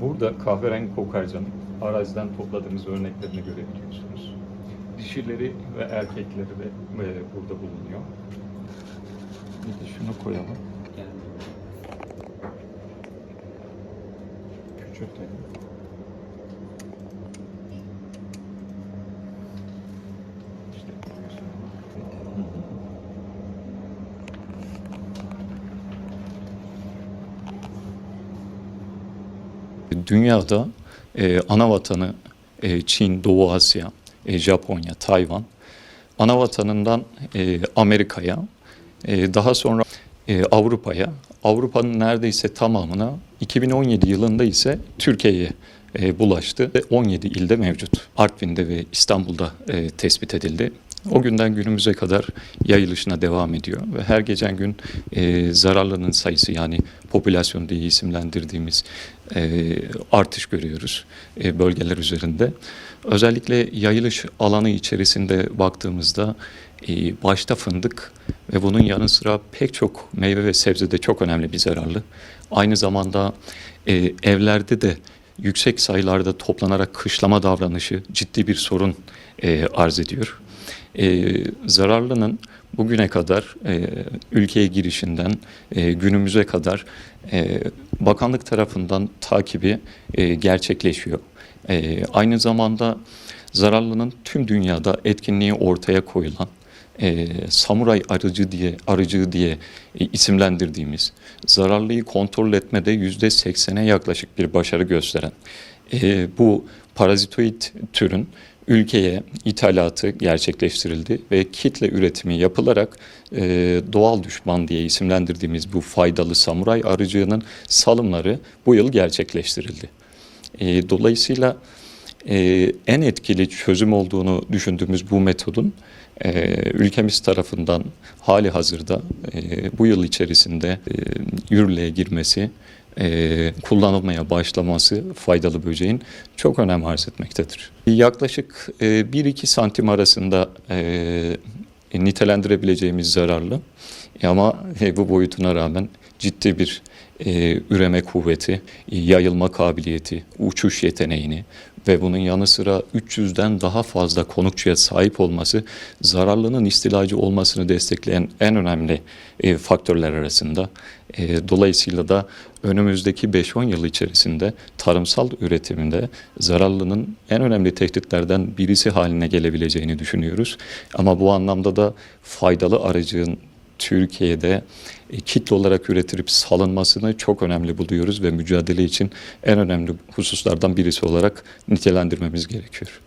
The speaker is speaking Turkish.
Burada kahverengi kokarcanın araziden topladığımız örneklerini görebiliyorsunuz. Dişileri ve erkekleri de e, burada bulunuyor. Bir de şunu koyalım. Küçültelim. Dünyada e, ana vatanı e, Çin, Doğu Asya, e, Japonya, Tayvan. Ana vatanından e, Amerika'ya, e, daha sonra e, Avrupa'ya, Avrupa'nın neredeyse tamamına 2017 yılında ise Türkiye'ye e, bulaştı ve 17 ilde mevcut. Artvin'de ve İstanbul'da e, tespit edildi. O günden günümüze kadar yayılışına devam ediyor ve her geçen gün e, zararlının sayısı yani popülasyon diye isimlendirdiğimiz e, artış görüyoruz e, bölgeler üzerinde. Özellikle yayılış alanı içerisinde baktığımızda e, başta fındık ve bunun yanı sıra pek çok meyve ve sebze de çok önemli bir zararlı. Aynı zamanda e, evlerde de yüksek sayılarda toplanarak kışlama davranışı ciddi bir sorun e, arz ediyor. E, zararlının bugüne kadar e, ülkeye girişinden e, günümüze kadar e, bakanlık tarafından takibi e, gerçekleşiyor. E, aynı zamanda zararlının tüm dünyada etkinliği ortaya koyulan e, samuray arıcı diye arıcığı diye e, isimlendirdiğimiz zararlıyı kontrol etmede yüzde seksene yaklaşık bir başarı gösteren e, bu parazitoid türün ülkeye ithalatı gerçekleştirildi ve kitle üretimi yapılarak e, doğal düşman diye isimlendirdiğimiz bu faydalı samuray arıcığının salımları bu yıl gerçekleştirildi. E, dolayısıyla e, en etkili çözüm olduğunu düşündüğümüz bu metodun e, ülkemiz tarafından hali hazırda e, bu yıl içerisinde e, yürürlüğe girmesi, e, kullanılmaya başlaması faydalı böceğin çok önem arz etmektedir. Yaklaşık e, 1-2 santim arasında e, nitelendirebileceğimiz zararlı E, ama bu boyutuna rağmen ciddi bir e, üreme kuvveti, yayılma kabiliyeti, uçuş yeteneğini ve bunun yanı sıra 300'den daha fazla konukçuya sahip olması zararlının istilacı olmasını destekleyen en önemli e, faktörler arasında. E, dolayısıyla da önümüzdeki 5-10 yıl içerisinde tarımsal üretiminde zararlının en önemli tehditlerden birisi haline gelebileceğini düşünüyoruz. Ama bu anlamda da faydalı aracın Türkiye'de e, kitle olarak üretilip salınmasını çok önemli buluyoruz ve mücadele için en önemli hususlardan birisi olarak nitelendirmemiz gerekiyor.